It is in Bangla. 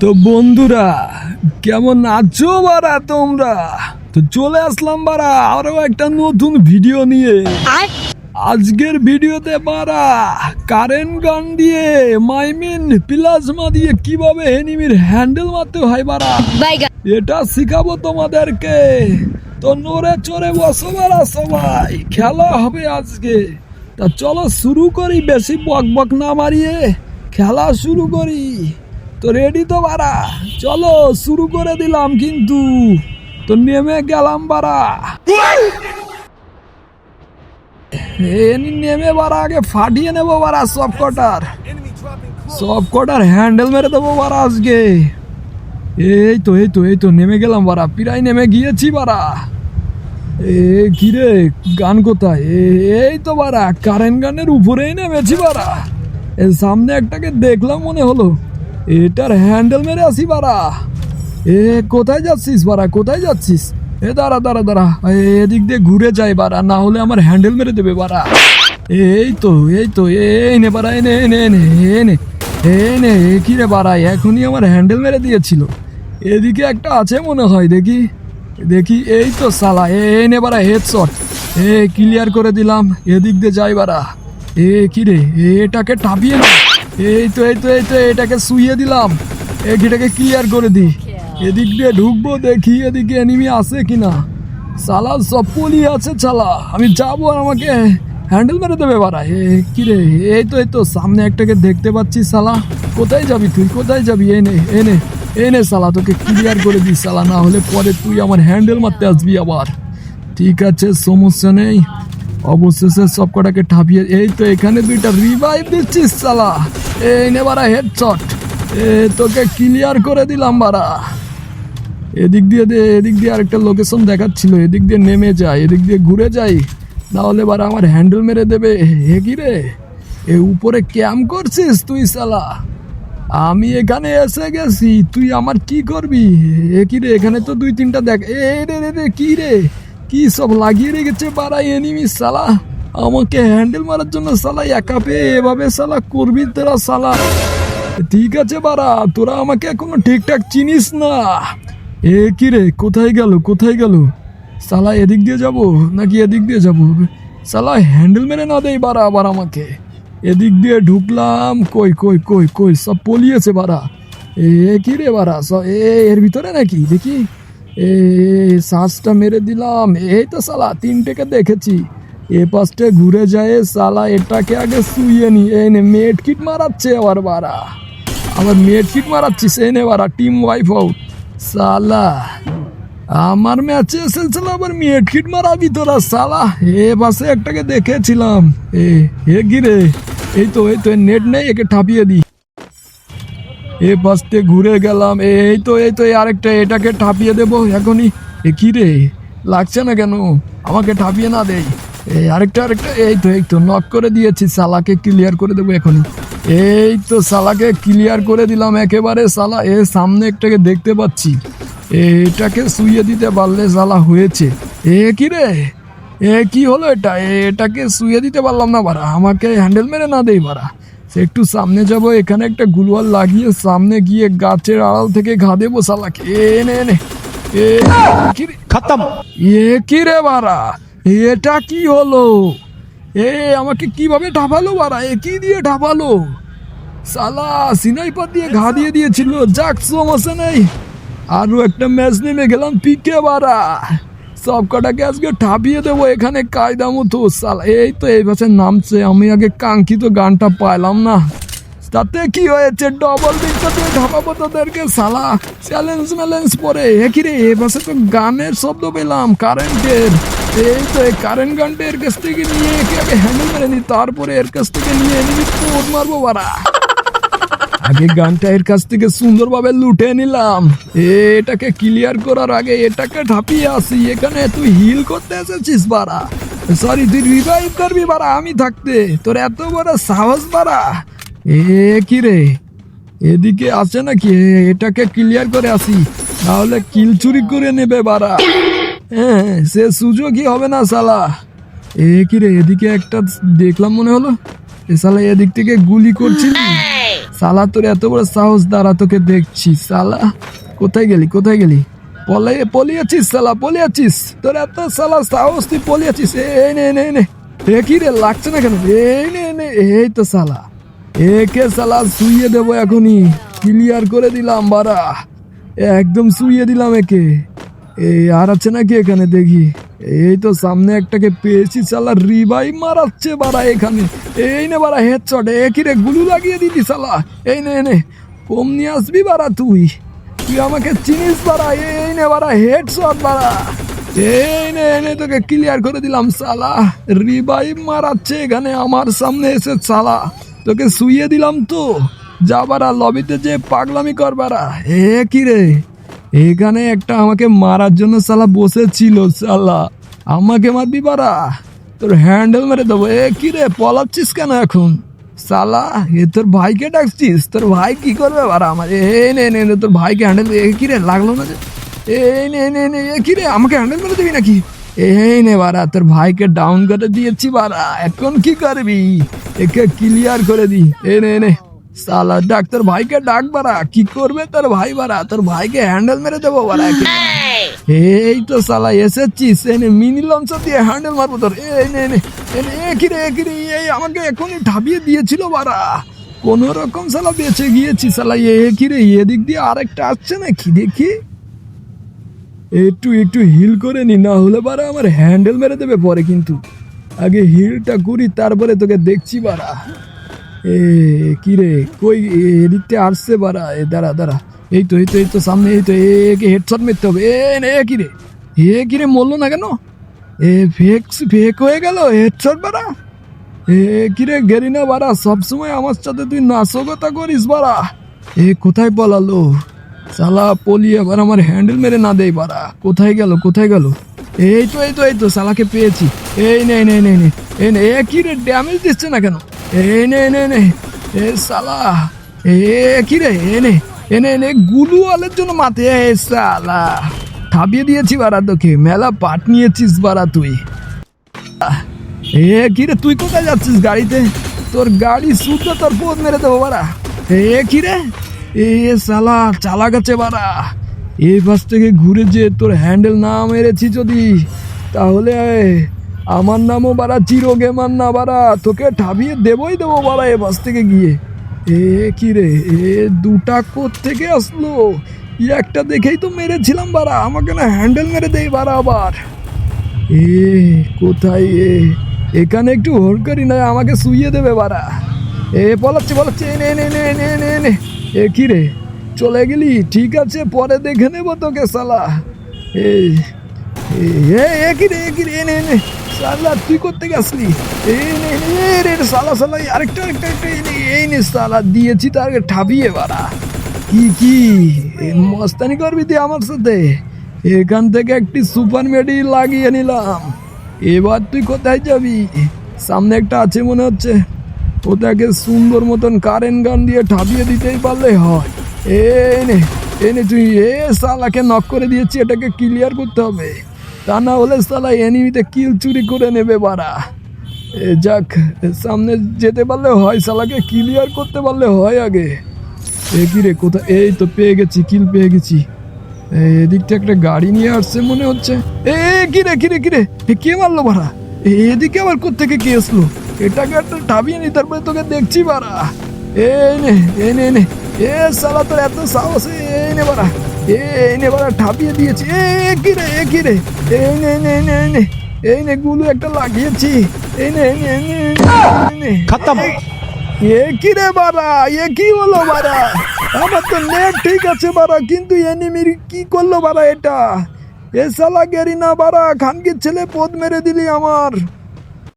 তো বন্ধুরা কেমন আছো বারা তোমরা? তো চলে আসলাম বারা আরও একটা নতুন ভিডিও নিয়ে। আজকের ভিডিওতে বারা কারেন্ট গান দিয়ে মাইমিন প্লাজমা দিয়ে কীভাবে এনিমির হ্যান্ডেল মারতে হয় বারা এটা শিখাবো তোমাদেরকে। তো নড়ে চড়ে বসো বারা সবাই খেলা হবে আজকে। তা চলো শুরু করি বেশি বক বক না মারিয়ে। খেলা শুরু করি। তো রেডি তো বাড়া। চলো, শুরু করে দিলাম কিন্তু। তো নেমে গেলাম এনি নেমে বারা আগে ফাটিয়ে নেব বারা সব কটার। সব কটার হ্যান্ডেল মেরে দেবো বারা আজকে। এই তো এই তো এই তো, নেমে গেলাম বারা প্রায় নেমে গিয়েছি বারা এ কি রে, গান কোথায়? এই তো বারা কারেন্ট গানের উপরেই নেমেছি এর সামনে একটাকে দেখলাম মনে হলো। এটার হ্যান্ডেল মেরে আসি বারা এ, কোথায় যাচ্ছিস বাড়া? কোথায় যাচ্ছিস? এ, দাঁড়া দাঁড়া দাঁড়া। এদিক দিয়ে ঘুরে যাই বাড়া, না হলে আমার হ্যান্ডেল মেরে দেবে বাড়া। এই তো এই তো এই নে বারা এনে এনে এনে এনে এনে কি রে বাড়াই এখনই আমার হ্যান্ডেল মেরে দিয়েছিল। এদিকে একটা আছে মনে হয়, দেখি। দেখি, এই তো সালা, এ নে বাড়া হেডশট এ ক্লিয়ার করে দিলাম, এদিক দিয়ে যাই বাড়া। এ, কি রে এটাকে টাপিয়ে না এই তো এই তো এই তো, এটাকে শুইয়ে দিলাম। এটাকে ক্লিয়ার করে দি এদিক দিয়ে ঢুকবো, দেখি এদিকে এনিমি আছে কিনা। সালা সব পলি আছে চালা আমি যাব আর আমাকে হ্যান্ডেল মেরে দেবে বাড়া। এ, কি রে? এই তো এই তো, সামনে একটাকে দেখতে পাচ্ছি সালা কোথায় যাবি তুই? কোথায় যাবি? এনে এনে এনে সালা তোকে ক্লিয়ার করে দিই সালা না হলে পরে তুই আমার হ্যান্ডেল মারতে আসবি আবার। ঠিক আছে, সমস্যা নেই। অবশেষে সব কটাকে ঠাপিয়ে, এই তো, এখানে দুইটা রিভাইভ দিচ্ছিস সালা এই নে বাড়া হেডশট এ, তোকে ক্লিয়ার করে দিলাম বাড়া। এদিক দিয়ে দে, এদিক দিয়ে আরেকটা লোকেশন দেখাচ্ছিল। এদিক দিয়ে নেমে যাই এদিক দিয়ে ঘুরে যাই। না হলে এবার আমার হ্যান্ডেল মেরে দেবে। হে কি রে? এ, উপরে ক্যাম্প করছিস তুই সালা আমি এখানে এসে গেছি, তুই আমার কি করবি? এ কি রে, এখানে তো দুই তিনটা দেখ এ রে রে রে কি রে? কি সব লাগিয়ে রেখেছে বাড়া এনিমি সালা আমাকে হ্যান্ডেল মারার জন্য সালা একা পেয়ে এভাবে সালা করবি তোরা সালা। ঠিক আছে বাড়া, তোরা আমাকে এখনও ঠিকঠাক চিনিস না। এ কি রে, কোথায় গেল কোথায় গেল? সালা এদিক দিয়ে যাব নাকি এদিক দিয়ে যাব? সালা হ্যান্ডেল মেরে না দেই বাড়া আবার আমাকে। এদিক দিয়ে ঢুকলাম, কই কই কই কই, সব পলিয়েছে বাড়া। এ কি রে বাড়া সব এ এর ভিতরে নাকি? দেখি। এ, শ্বাসটা মেরে দিলাম। এই তো সালা, তিনটেকে দেখেছি। এ পাশটা ঘুরে যায় সালা এটাকে আগে শুইয়ে নি। এই নে মেড কিট মারাচ্ছে আবার বাড়া। আবার মেড কিট মারাচ্ছিস, এই নে বাড়া টিম ওয়াইফ আউট সালা আমার ম্যাচে এসেছিল, আবার মেড কিট মারাবি তোরা সালা এ পাশে একটাকে দেখেছিলাম। এ এ গিরে এই তো এই তো নেট নেই, একে ঠাপিয়ে দি। এ পাশতে ঘুরে গেলাম এই তো এই তো আরেকটা, এটাকে ঠাপিয়ে দেবো, এখনই। এ কি রে? লাগছে না কেন? আমাকে ঠাপিয়ে না দেই। এই আরেকটা আরেকটা এই তো এই তো নক করে দিয়েছি সালাকে ক্লিয়ার করে দেবো এখনই। এই তো সালাকে ক্লিয়ার করে দিলাম একেবারে সালা এ সামনে একটাকে দেখতে পাচ্ছি। এটাকে শুয়ে দিতে পারলে সালা হয়েছে। এ কি রে? এ কি হলো এটা? এটাকে শুয়ে দিতে পারলাম না বারা আমাকে হ্যান্ডেল মেরে না দেই বাড়া। একটু সামনে যাব এখানে একটা গুলওয়াল লাগিয়ে সামনে গিয়ে গাছের আড়াল থেকে ঘা দেবো সালাকে। এ নে। এ কি রে? খতম। এ কি রে বাড়া? এটা কি হলো? এ, আমাকে কীভাবে ঢাপালো বাড়া? এ, কি দিয়ে ঢাপালো? সালা, সিনাইপার দিয়ে ঘা দিয়ে দিয়েছিল। যাক, সমস্যা নেই। আরও একটা ম্যাচ নেমে গেলাম পিকে বাড়া। সব কটাকে আজকে ঠাপিয়ে দেবো এখানে কায়দা মতো। সালা, এই তো এই পাশে নামছে। আমি আগে কাঙ্ক্ষিত গানটা পাইলাম না। তাতে কি হয়েছে? ডবল দিকটা দিয়ে ঢাকাবো তোদেরকে সালা চ্যালেঞ্জ ম্যালেঞ্জ পরে। একই রে, এ পাশে তো গানের শব্দ পেলাম কারেন্টের এই তো এই কারেন্ট গানটা এর কাছ থেকে নিয়ে একে আগে হ্যান্ডেল মেরে নি, তারপরে এর কাছ থেকে নিয়ে এনে কোট মারবো বাড়া। আগে গানটা এর কাছ থেকে সুন্দরভাবে লুটে নিলাম। এটাকে ক্লিয়ার করার আগে এটাকে ঢাপিয়ে আসি, এখানে তুই হিল করতে এসেছিস বাড়া। সরি তুই রিভাইভ করবি বাড়া, আমি থাকতে। তোর এত বড় সাহস বাড়া। এ কি রে? এদিকে আসে নাকি? এটাকে ক্লিয়ার করে আসি। তাহলে কিল চুরি করে নেবে বাড়া। হ্যাঁ সে সুযোগই হবে না সালা এ কি রে, এদিকে একটা দেখলাম মনে হলো। এ সালা এদিক থেকে গুলি করছিলি। সালা তোর এত বড় সাহস, দাঁড়া তোকে দেখছি। সালা কোথায় গেলি কোথায় গেলি? পলে, পলিয়েছিস সালা পলিয়েছিস। তোর এত সালা সাহস, তুই পলিয়েছিস। এই নে নে নে। এ কি রে, লাগছে না কেন? এই নে নে, এই তো সালা একে সালা শুইয়ে দেবো এখনই। ক্লিয়ার করে দিলাম বারা একদম শুইয়ে দিলাম একে। এই আর আছে নাকি এখানে? দেখি। এই তো সামনে একটাকে পেয়েছি সালা রিবাই মারাচ্ছে বাড়া এখানে। এই নে বাড়া হেডশট এ, কি রে, গুলু লাগিয়ে দিলি সালা? এই নে নে। কম নিয়ে আসবি বাড়া তুই। তুই আমাকে চিনিস বাড়া। এই নে বাড়া হেডশট বাড়া। এই নে এনে তোকে ক্লিয়ার করে দিলাম সালা। রিবাই মারাচ্ছে এখানে, আমার সামনে এসে সালা। তোকে শুইয়ে দিলাম তো। যা বাড়া লবিতে যে পাগলামি কর বাড়া এ কি রে? এখানে একটা আমাকে মারার জন্য সালা বসেছিল সালা আমাকে মারবি বাড়া? তোর হ্যান্ডেল মেরে দেবো। এ কি রে, পলাচ্ছিস কেন এখন? সালা এ তোর ভাইকে ডাকছিস? তোর ভাই কি করবে বাড়া আমার? এ নে নে তোর ভাইকে হ্যান্ডেল, এ কি রে, লাগল না যে? এই নে নে নে, এ কি রে, আমাকে হ্যান্ডেল মেরে দিবি নাকি? এই নে বাড়া তোর ভাইকে ডাউন করে দিয়েছি বাড়া। এখন কি করবি? একে ক্লিয়ার করে দি। এ নে নে। সালা ডাক তোর ভাইকে ডাক বাড়া। কি করবে তোর ভাই বাড়া? তোর ভাইকে হ্যান্ডেল মেরে দেবো বাড়া এই তো সালা এসেছিস। এনে মিনি লঞ্চ দিয়ে হ্যান্ডেল মারবো তোর। এই নে নে এ নে, এ কি রে এই আমাকে এখনই ঠাবিয়ে দিয়েছিল বাড়া। কোন রকম সালা বেঁচে গিয়েছি সালা। এ কি রে এদিক দিয়ে আরেকটা আসছে না কি দেখি। একটু একটু হিল করে নি না হলে বারা আমার হ্যান্ডেল মেরে দেবে পরে কিন্তু। আগে হিলটা করি তারপরে তোকে দেখছি বারা। এ কি রে কই এ, এদিকটা আসছে বারা? এ দাঁড়া দাঁড়া। এই তো এই তো এই তো সামনে এই তো একে হেডশট মারতে হবে। এ নে কি রে? এ কি রে মরলো না কেন? এ ফেক ফেক হয়ে গেল হেডশট বারা। এ কিরে গেরি না বাড়া সবসময় আমার সাথে তুই নাশকতা করিস বাড়া এ কোথায় পলালো? সালা পলি, এবার আমার হ্যান্ডেল মেরে না দেই বাড়া। কোথায় গেল কোথায় গেল? এই তো এই তো এই তো সালাকে পেয়েছি। এই নে নে নে নে, এই নে, এ কি রে ড্যামেজ দিচ্ছে না কেন? এই নে নে নে, এ সালা এ কি রে, এ নে এ নে নে গুলু আলের জন্য মাথে, এ সালা থাপিয়ে দিয়েছি বাড়া তোকে, মেলা পাট নিয়েছিস বাড়া তুই। এ কি রে, তুই কোথায় যাচ্ছিস গাড়িতে? তোর গাড়ি শুদ্ধ তোর পোদ মেরে দেবো বাড়া। এ কিরে এ সালা, চালা গেছে বাড়া। এই পাশ থেকে ঘুরে যে তোর হ্যান্ডেল না মেরেছি যদি, তাহলে আমার নামও বাড়া চিরো গেমার না বাড়া। তোকে ঠাবিয়ে দেবই দেবো বাড়া এ বাস থেকে গিয়ে। এ কিরে এ দুটা কোথ থেকে আসলো একটা দেখেই তো মেরেছিলাম বাড়া। আমাকে না হ্যান্ডেল মেরে দেই বাড়া আবার। এ, কোথায় এ? এখানে একটু হোল্ড করি না আমাকে শুইয়ে দেবে বাড়া। এ বলাচ্ছে বলাচ্ছে নে নে নে নে নে নে এ কি রে? চলে গেলি? ঠিক আছে পরে দেখে নেব তোকে সালা এই এ কি রে এ কি রে? এ নে নে সালা তুই করতে গেছলি এই নে রে সালা সালা আরেকটা আরেকটা আরেকটা, এই নে, এই নে সালা দিয়েছি তার ঠাবিয়ে বাড়া। কি কি? মস্তানি করবি তুই আমার সাথে? এখান থেকে একটি সুপার মেডি লাগিয়ে নিলাম। এবার তুই কোথায় যাবি? সামনে একটা আছে মনে হচ্ছে। ওটাকে সুন্দর মতন কারেন্ট গান দিয়ে ঠাবিয়ে দিতেই পারলে হয়। এই নে, এই তুই, এ সালাকে নক করে দিয়েছি, এটাকে ক্লিয়ার করতে হবে। তা না হলে সালা এনিমিতে কিল চুরি করে নেবে বাড়া। এ যাক, সামনে যেতে পারলে হয় সালাকে ক্লিয়ার করতে পারলে হয় আগে। এ কি রে, কোথায়? এই তো পেয়ে গেছি কিল পেয়ে গেছি। এদিকটা একটা গাড়ি নিয়ে আসছে মনে হচ্ছে। এ কি রে কি রে কি মারলো বাড়া? এদিকে আবার কোথেকে কে আসলো এটাকে একটা ঠাবিয়ে নি তারপরে তোকে দেখছি বাড়া এই নে এই নে নে এ সালা তোর এত সাহস এই নে বাড়া এই নে বাড়া ঠাপিয়ে দিয়েছি এ কি রে এ কি রে এই নে নে নে নে এই নে গুলো একটা লাগিয়েছি এই নে নে নে, নে খতম এ কি রে বাড়া এ কি হলো বাড়া আমার তো নেট ঠিক আছে বাড়া কিন্তু এনিমির কি করল বাড়া এটা এ সালা বারা বাড়া ছেলে পদ মেরে দিলি আমার।